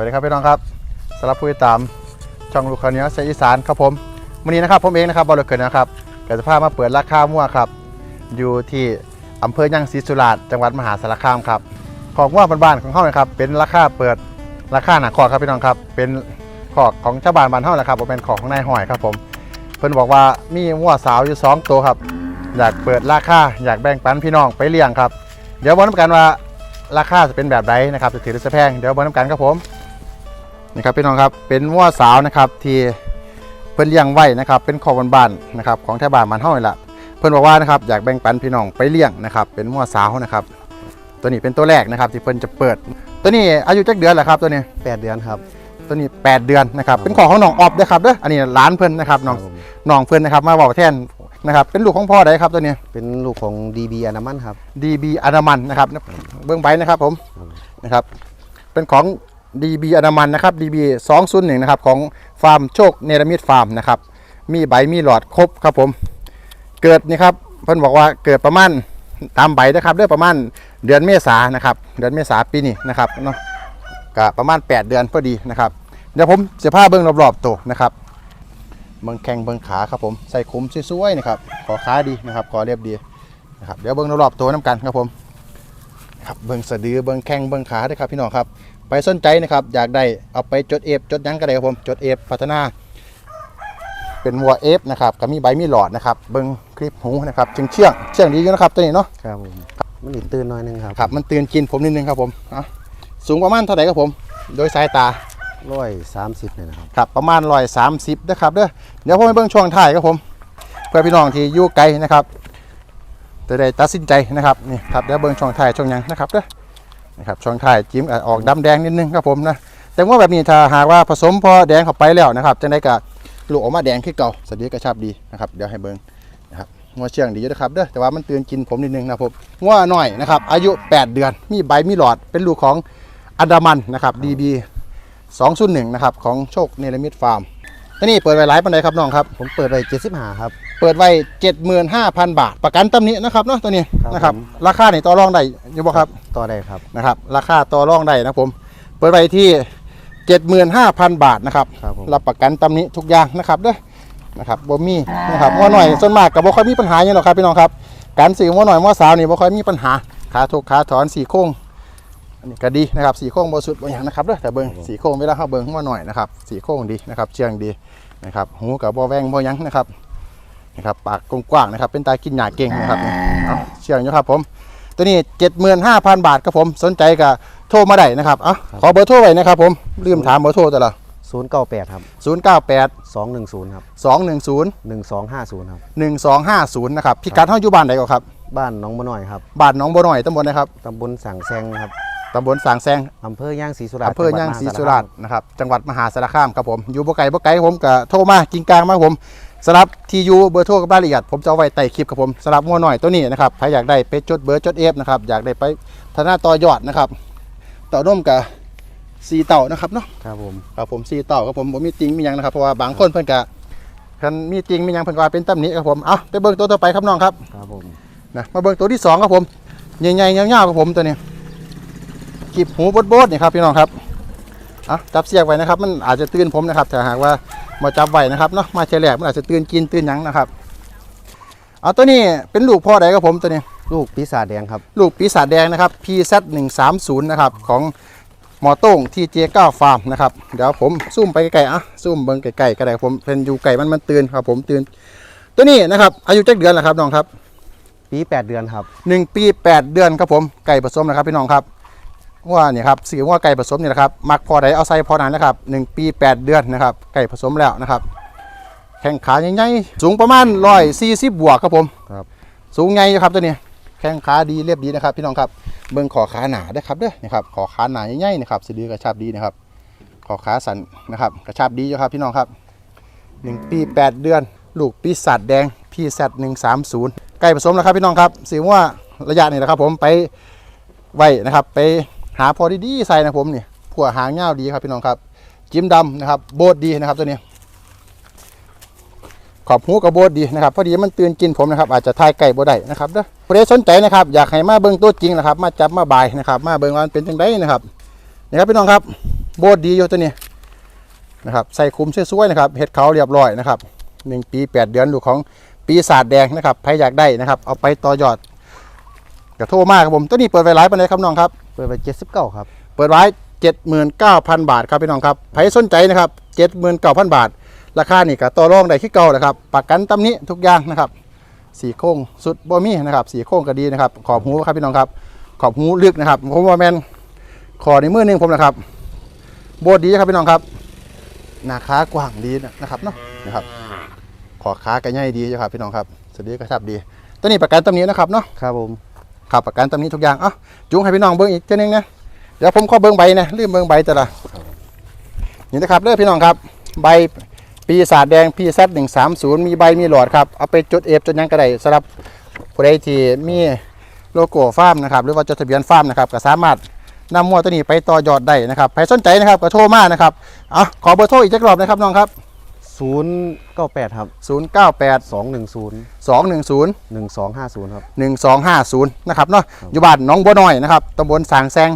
วัสดีครับพี่น้องครับสำหรับผู้ติดตามช่องลูกคาเนียเสียงอีสานครับผมวันนี้นะครับผมเองนะครับบอลเกิดนะครับเกิดสภาพมาเปิดราคามั่วครับ อยู่ที่อำเภอย่างศรีสุราษฎร์จังหวัดมหาสารคามครับของว่าบ้านๆของเขานะครับ เป็นราคาเปิดราคาหนักคอครับพี่น้องครับ เป็นขอกของชาวบ้านบ้านเฮาแหละครับบ่เป็นของของนายห้อยครับผมเพิ่นบอกว่ามีมั่วสาวอยู่สองตัวครับ อยากเปิดราคาอยากแบ่งปันพี่น้องไปเลี้ยงครับ เดี๋ยวบอน้ำกันว่าราคาจะเป็นแบบใดนะครับจะถือหรือจะแพงเดี๋ยวบอน้ำกันครับผม นี่ครับพี่น้องครับเป็นมั่วสาวนะครับที่เพิ่นเลี้ยงไว้นะครับเป็นของบ้านๆนะครับของแถวบ้านมันเฮานี่แหละเพิ่นบอกว่านะครับอยากแบ่งปันพี่น้องไปเลี้ยงนะครับเป็นมั่วสาวนะครับตัวนี้เป็นตัวแรกนะครับที่เพิ่นจะเปิด ตัวนี้อายุจักเดือนแหละครับตัวนี้ แปดเดือนครับ ตัวนี้ 8 เดือนนะครับเป็นของของน้องออบด้วยครับเด้ออันนี้หลานเพิ่นนะครับน้องครับผมน้องเพิ่นนะครับมาบอกแทนนะครับเป็นลูกของพ่อใดครับตัวนี้ เป็นลูกของ DB อนามันครับ DB อนามันนะครับเบื้องใบนะครับผมครับนะครับเป็นของ DB อนามันนะครับ DB 201นะครับของฟาร์มโชคเนรมิตฟาร์มนะครับมีใบมีหลอดครบครับผมเกิดนี่ครับเพิ่นบอกว่าเกิดประมาณตามใบนะครับเดือนประมาณเดือนเมษานะครับเดือนเมษาปีนี้นะครับเนาะก็ประมาณ 8 เดือนพอดีนะครับเดี๋ยวผมจะพาเบิ้งรอบๆตัวนะครับเบิ้งแข้งเบิ้งขาครับผมใส่คุ้มสวยๆนะครับขอขาดีนะครับขอเรียบดีนะครับเดี๋ยวเบิ้งรอบๆตัวน้ำกันครับผมครับเบิ้งสะดือเบิ้งแข้งเบิ้งขาด้วยครับพี่น้องครับ ไปสนใจนะครับ อยากได้เอาไปจดเอฟจดหยังก็ได้ครับผมจดเอฟพัฒนา เป็นวัวเอฟนะครับก็มีใบมีหลอดนะครับ เบิ้งคลิปหูนะครับเชื่องเชื่องเชื่องดีอยู่นะครับตัวนี้เนาะครับผมมันติดตื่นหน้อยหนึงครับครับมันเตือนกินผมนิดนึงครับผมอะสูงประมาณเท่าไหร่ครับผม โดยสายตาร้อยสามสิบเนี่ยนะครับครับประมาณร้อยสามสิบนะครับเด้อเดี๋ยวผมไปเบิ้งช่วงท้ายครับผม เพื่อพี่น้องที่อยู่ไกลนะครับจะได้ตัดสินใจนะครับนี่ครับเดี๋ยวเบิ้งช่วงท้ายช่วงหยังนะครับเด้อ นะครับช่วงท้ายจิ้มออกดำแดงนิดนึงครับผมนะแต่ว่าแบบนี้ถ้าหากว่าผสมพอแดงเข้าไปแล้วนะครับจังได้กะลูกออกมาแดงขึ้นเก่าสดีกระชับดีนะครับเดี๋ยวให้เบิ้งนะครับงัวเชื่องดีอยู่นะครับเด้อแต่ว่ามันเตือนกินผมนิดนึงนะครับผมงัวหน่อยนะครับอายุ 8 เดือนมีใบมีหลอดเป็นลูกของอันดามันนะครับ DB 201นะครับของโชคเนรมิตฟาร์ม ที่นี่เปิดไว้หลายปันใดครับน้องครับ ผมเปิดไว้เจ็ดสิบห้าครับ เปิดไว้75,000บาท ประกันตำหนี้นะครับเนาะตัวนี้ครับนะครับ ผม ราคานี่ต่อรองได้อยู่บ่ครับ ต่อได้ครับ นะครับ ราคาต่อรองได้นะครับผม เปิดไว้ที่ 75,000 บาทนะครับครับผมรับประกันตำหนี้ทุกอย่างนะครับเด้อนะครับบ่มีนะครับว่าหน่อยส่วนมากก็บ่ค่อยมีปัญหาอย่างหรอกครับพี่น้องครับ การซื้อว่าหน่อยว่าสาวนี่บ่ค่อยมีปัญหาขาทุกขาถอนสีโค้งอั นนี้ก็ดีนะครับสีโค้งบ่สุดบ่หยังนะครับเด้อแต่เบิ่งสีโค้งเวลาเฮาเบิ่งว่าหน่อยนะครับสีโค้งดีนะครับเชียงดีนะครับหูก็บ่แว้งบ่หยังนะครับนะครับปากกว้างๆนะครับเป็นตากินหยาเก่งนะครับนี่เอาเชื่องอยู่ครับผมตัวนี้75,000บาทครับผมสนใจก็โทรมาได้นะครับเอาขอเบอร์โทรไว้นะครับผมลืมถามเบอร์โทรแต่ละศูนย์เก้าแปดครับ098สองหนึ่งศูนย์ครับ210หนึ่งสองห้าศูนย์ครับ1250นะครับพิกัดเฮาอยู่บ้านใดก็ครับ บ้านหน้องมะน่อยครับบ้านหนองบัวน้อยตำบลนะครับตำบลสังแซงครับ ตำบลสางแซงอำเภอย่างศรีสุราษฎร์อำเภอย่างศรีสุราษฎร์จังหวัดมหนะครับจังหวัดมหาสารคามครับผมอยู่บ่ไกลบ่ไกลผมก็โทรมากิงกลางมาครับผมสำหรับที่อยู่เบอร์โทรกับรายละเอียดผมจะเอาไว้ใต้คลิปครับผมสำหรับงัวหน่อยตัวนี้นะครับใครอยากได้ไปจดเบอร์จดเอฟนะครับอยากได้ไปพัฒนาต่อยอดนะครับเต่านมกับสีเต่านะครับเนาะครับผมครับผมสีเต่าครับผมผมมีจริงมีหยังนะครับเพราะว่าบางคนเพิ่นกะคันมีจริงมีหยังเพิ่นก็ว่าเป็นตำหนิครับผมเอาไปเบิ่งตัวต่อไปครับน้องครับครับผมนะมาเบิ่งตัวที่สองครับผมใหญ่ๆยาวๆครับผมตัวนี้ กีบหูโบดๆนี่ครับพี่น้องครับอะจับเสียกไว้นะครับ มันอาจจะตื่นผมนะครับถ้าหากว่ามาจับไว้นะครับเนาะมาเฉลี่ยมันอาจจะตื่นกินตื่นหยังนะครับเอาตัวนี้เป็นลูกพ่อใดครับผมตัวนี้ ลูกปีศาจแดงครับ ลูกปีศาจแดงนะครับ PZ 1 3 0 นะครับของหมอโต้งที่ J9 ฟาร์มนะครับเดี๋ยวผมซูมไปไกลๆอะซูมเบิ่งไกลๆก็ได้ครับผมเป็นอยู่ไก่มันมันตื่นครับ ผมตื่นตัวนี้นะครับอายุจักเดือนแล้วครับน้องครับ ปีแปดเดือนครับหนึ่งปีแปดเดือนครับผมไก่ผสมนะครับพี่น้องครับ ว่าเนี่ยครับสีว่าไก่ผสมเนี่ยนะครับมักพอใดเอาใส่พอนั้นนะครับหนึ่งปีแปดเดือนนะครับไก่ผสมแล้วนะครับ แข้งขาใหญ่ๆสูงประมาณร้อยสี่สิบบวกครับผมครับสูงใหญ่อยู่ครับตัวนี้แข้งขาดีเรียบดีนะครับ พี่น้องครับเบิ่งขอขาหนาด้วยครับเด้อนะครับขอขาหนาใหญ่ๆนะครับสะดือกระชับดีนะครับขอขาสันนะครับกระชับดีอยู่ครับพี่น้องครับหนึ่งปีแปดเดือน ลูกปีศาจแดงพีแซดหนึ่งสามศูนย์ไก่ผสมแล้วครับพี่น้องครับสีว่าระยะนี้นะครับผมไปไว้นะครับไป หาพอดีๆใส่นะผมนี่ผัวหางเงาวดีครับพี่น้องครับ จิ้มดำนะครับ โบดดีนะครับตัวนี้ ขอบหูกระโบดดีนะครับพอดีมันตื่นกินผมนะครับ อาจจะทายไก่บ่ได้นะครับเด้อผู้ใดสนใจนะครับ อยากให้มาเบิ่งตัวจริงนะครับ มาจับมาบายนะครับ มาเบิ่งว่ามันเป็นจังไดนะครับนี่ครับพี่น้องครับ โบดดีอยู่ตัวนี้นะครับ ใส่คุมสวยๆนะครับเห็ดเขาเรียบร้อยนะครับหนึ่งปีแปดเดือนลูของปีศาจแดงนะครับใครอยากได้นะครับ เอาไปต่อยอด กระโทรมากครับผมตัวนี้เปิดไว้หลายปันไดครับน้องครับ เปิดไปเจ็ดสิบเก้าครับ เปิดไว้79,000บาทครับพี่น้องครับใครสนใจนะครับ79,000บาท ราคานี่ก็ต่อรองได้ที่เก่าแหละครับประกันตำหนี้ทุกอย่างนะครับสีโค้งสุดบ่มีนะครับสีโค้งก็ดีนะครับ ขอบหูครับพี่น้องครับ ขอบหูลึกนะครับผมว่าแมนขอในมือหนึงผมนะครับ โบดดีครับพี่น้องครับหน้าขากว้างดีนะครับเนาะนะครับ ขอขากระใหญ่ดีอยู่ครับพี่น้องครับสวัสดีกระชับดีตัวนี้ประกันตำหนี้นะครับเนาะครับผม ขับประกันตำนี้ทุกอย่างเอ้าจุงให้พี่น้องเบิ้งอีกเท่านึงนะเดี๋ยวผมขอเบิ้งใบนะลืมเบิ้งใบแต่ละนี่นะครับเด้อพี่น้องครับ ใบปีศาจแดงพีซหนึ่งสามศูนย์มีใบมีหลอดครับเอาไปจดเอฟจดยังกระไดสำหรับผู้ใดที่มีโลโก้ฟาร์มนะครับหรือว่าจดทะเบียนฟาร์มนะครับก็สามารถนำมัวตัวนี้ไปต่อยอดได้นะครับใครสนใจนะครับก็โทรมานะครับเอาขอเบอร์โทรอีกจักรอบนะครับน้องครับ ศูนย์เก้าแปดครับ098 สองหนึ่งศูนย์210 หนึ่งสองห้าศูนย์ครับ 1250นะครับเนาะอยู่บ้านหน้องบัวน้อยนะครับตำบลสางแซง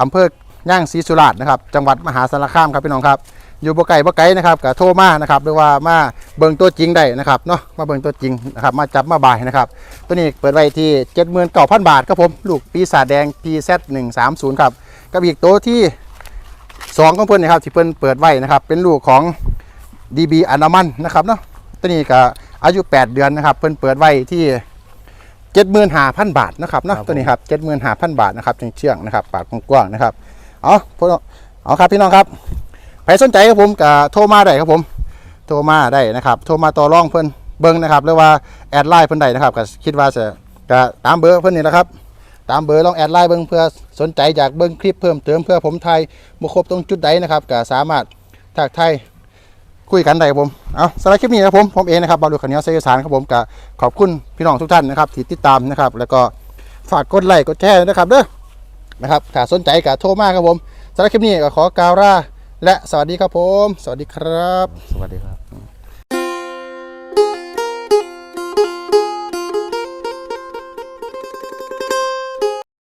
อำเภอย่างศรีสุราษฎร์นะครับจังหวัดมหาสารคามครับพี่น้องครับ อยู่บ่ไก่บ่ไกลนะครับก็โทรมานะครับหรือว่ามาเบิ่งตัวจริงได้นะครับเนาะมาเบิ่งตัวจริงนะครับมาจับมาบายนะครับ ตัวนี้เปิดไว้ที่ 79,000 บาทครับผมลูกปีศาจแดง PZ130 ครับกับอีกตัวที่สองของเพิ่นนะครับที่เพิ่นเปิดไว้นะครับเป็นลูกของ DB อนามันนะครับเนาะตัวนี้ก็อายุ 8 เดือนนะครับ เพิ่นเปิดไว้ที่75,000บาทนะครับเนาะครับผมตัวนี้ครับ75,000บาทนะครับเชื่องๆนะครับปากกว้างๆนะครับเอาพวกเราเอาครับพี่น้องครับใครสนใจครับผมก็โทรมาได้ครับผม โทรมาได้นะครับ โทรมาต่อรองเพิ่นเบิ่งนะครับหรือว่าแอดไลน์เพิ่นได้นะครับก็คิดว่าจะก็ตามเบอร์เพิ่นนี่แหละครับ ตามเบอร์ลองแอดไลน์เบิ่งเพื่อสนใจอยากเบิ่งคลิปเพิ่มเติมเพื่อผมไทยบ่ครบตรงจุดใดนะครับก็สามารถทักทาย คุยกันได้ครับผมเอาสำหรับคลิปนี้นะครับผมผมเองนะครับบอลลูนขันเนียเซยสารครับผมก็ขอบคุณพี่น้องทุกท่านนะครับที่ติดตามนะครับ แล้วก็ฝากกดไลค์กดแชร์นะครับเด้อนะครับถ้าสนใจก็โทรมาครับผมสำหรับคลิปนี้ก็ขอกาวลาและสวัสดีครับผม สวัสดีครับ สวัสดีครับ